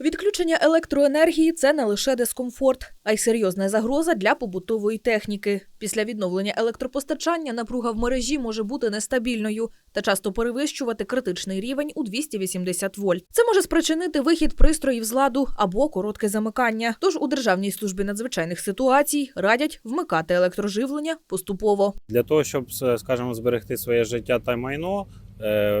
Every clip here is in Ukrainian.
Відключення електроенергії це не лише дискомфорт, а й серйозна загроза для побутової техніки. Після відновлення електропостачання напруга в мережі може бути нестабільною та часто перевищувати критичний рівень у 280 вольт. Це може спричинити вихід пристроїв з ладу або коротке замикання. Тож у Державній службі надзвичайних ситуацій радять вмикати електроживлення поступово. Для того, щоб, с- скажімо, зберегти своє життя та майно, е,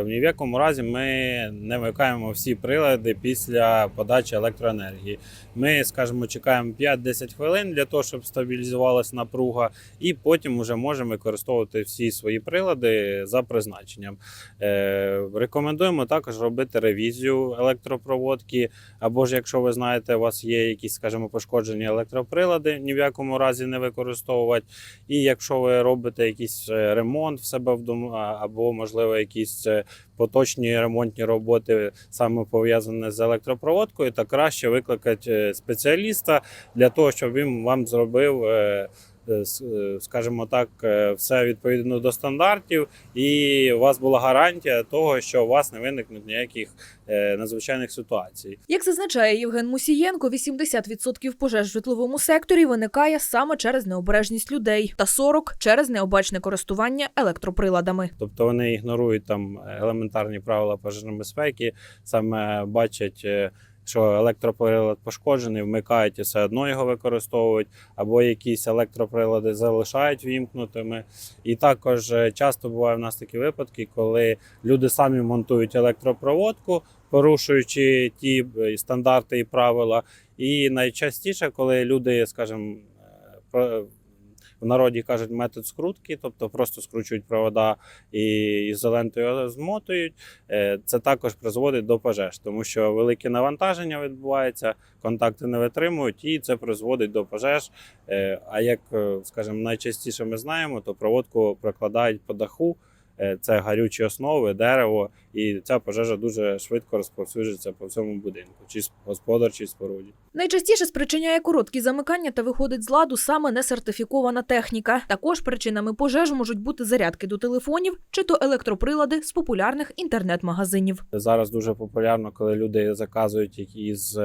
ні в якому разі ми не вмикаємо всі прилади після подачі електроенергії. Ми, скажімо, чекаємо 5-10 хвилин для того, щоб стабілізувалася напруга, і потім вже можемо використовувати всі свої прилади за призначенням. Е, Рекомендуємо також робити ревізію електропроводки, або ж якщо ви знаєте, у вас є якісь, скажімо, пошкоджені електроприлади, ні в якому разі не використовувати. І якщо ви робите якийсь е, ремонт в себе вдома, або, можливо, якісь е, поточні ремонтні роботи, саме пов'язані з електропроводкою, то краще викликати е, спеціаліста для того, щоб він вам зробив. Е, е, Скажімо так, е, все відповідно до стандартів, і у вас була гарантія того, що у вас не виникнуть ніяких надзвичайних ситуацій. Як зазначає Євген Мусієнко, 80% пожеж в житловому секторі виникає саме через необережність людей та 40% через необачне користування електроприладами. Тобто вони ігнорують там елементарні правила пожежної безпеки, саме бачать, що електроприлад пошкоджений, вмикають і все одно його використовують, або якісь електроприлади залишають вімкнутими. І також е, часто буває в нас такі випадки, коли люди самі монтують електропроводку, порушуючи ті е, стандарти і правила. І найчастіше, коли люди, скажімо, е, в народі кажуть метод скрутки, тобто просто скручують провода і ізолентою змотують. Е, Це також призводить до пожеж, тому що велике навантаження відбувається, контакти не витримують, і це призводить до пожеж. Е, А як, е, скажімо, найчастіше ми знаємо, то проводку прокладають по даху. Це гарючі основи, дерево, і ця пожежа дуже швидко розповсюджується по всьому будинку, чи с- господарчій споруді. Найчастіше спричиняє короткі замикання та виходить з ладу саме несертифікована техніка. Також причинами пожеж можуть бути зарядки до телефонів чи то електроприлади з популярних інтернет-магазинів. Зараз дуже популярно, коли люди заказують із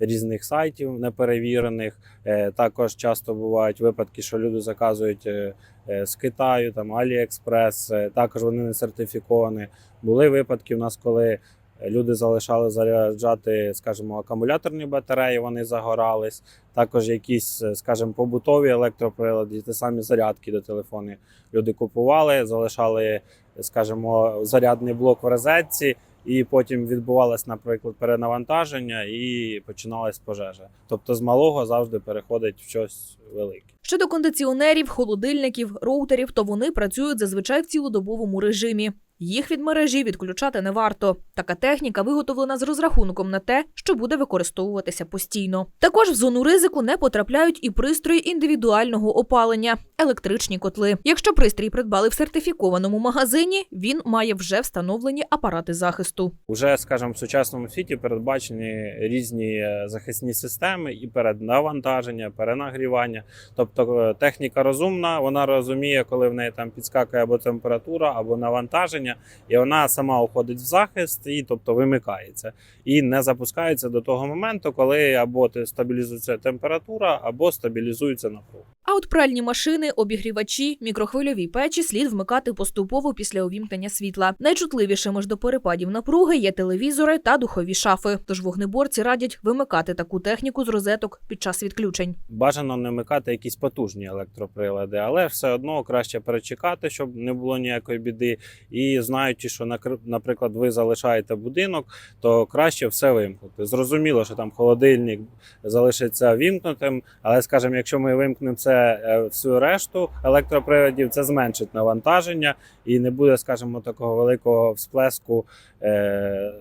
різних сайтів неперевірених. Е, Також часто бувають випадки, що люди заказують е, е, з Китаю, там Аліекспрес. Також вони не сертифіковані. Були випадки у нас, коли люди залишали заряджати, скажімо, акумуляторні батареї, вони загорались. Також якісь, е, скажімо, побутові електроприлади, ті самі зарядки до телефону. Люди купували, залишали, скажімо, зарядний блок в розетці. І потім відбувалось, наприклад, перенавантаження і починалась пожежа. Тобто з малого завжди переходить в щось велике. Щодо кондиціонерів, холодильників, роутерів, то вони працюють зазвичай в цілодобовому режимі. Їх від мережі відключати не варто. Така техніка виготовлена з розрахунком на те, що буде використовуватися постійно. Також в зону ризику не потрапляють і пристрої індивідуального опалення, електричні котли. Якщо пристрій придбали в сертифікованому магазині, він має вже встановлені апарати захисту. Уже, скажімо, в сучасному світі передбачені різні е, захисні системи і переднавантаження, перенагрівання. Тобто е, техніка розумна, вона розуміє, коли в неї там підскакує або температура, або навантаження, і вона сама уходить в захист і тобто вимикається. І не запускається до того моменту, коли або стабілізується температура, або стабілізується напруга. А от пральні машини, обігрівачі, мікрохвильові печі слід вмикати поступово після увімкнення світла. Найчутливішими ж до перепадів напруги є телевізори та духові шафи. Тож вогнеборці радять вимикати таку техніку з розеток під час відключень. бажано не вмикати якісь потужні електроприлади, але все одно краще перечекати, щоб не було ніякої біди. І знаючи, що наприклад, ви залишаєте будинок, то краще все вимкнути. Зрозуміло, що там холодильник залишиться вимкнутим, але скажімо, якщо ми вимкнемо це е, всю решту електроприладів, це зменшить навантаження і не буде, скажімо, такого великого всплеску. Е-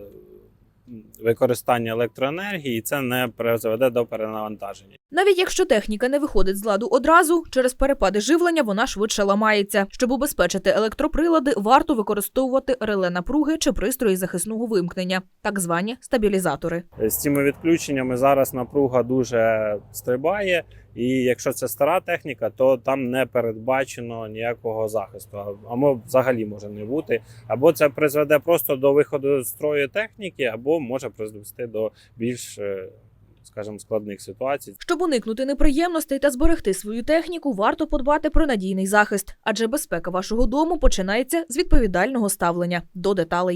Використання електроенергії, і це не призведе до перенавантаження. Навіть якщо техніка не виходить з ладу одразу, через перепади живлення вона швидше ламається. Щоб убезпечити електроприлади, варто використовувати реле напруги чи пристрої захисного вимкнення, так звані стабілізатори. З цими відключеннями зараз напруга дуже стрибає, і якщо це стара техніка, то там не передбачено ніякого захисту, або взагалі може не бути. Або це призведе просто до виходу з строю техніки, або може призвести до більш, е, скажімо, складних ситуацій. Щоб уникнути неприємностей та зберегти свою техніку, варто подбати про надійний захист, адже безпека вашого дому починається з відповідального ставлення до деталей.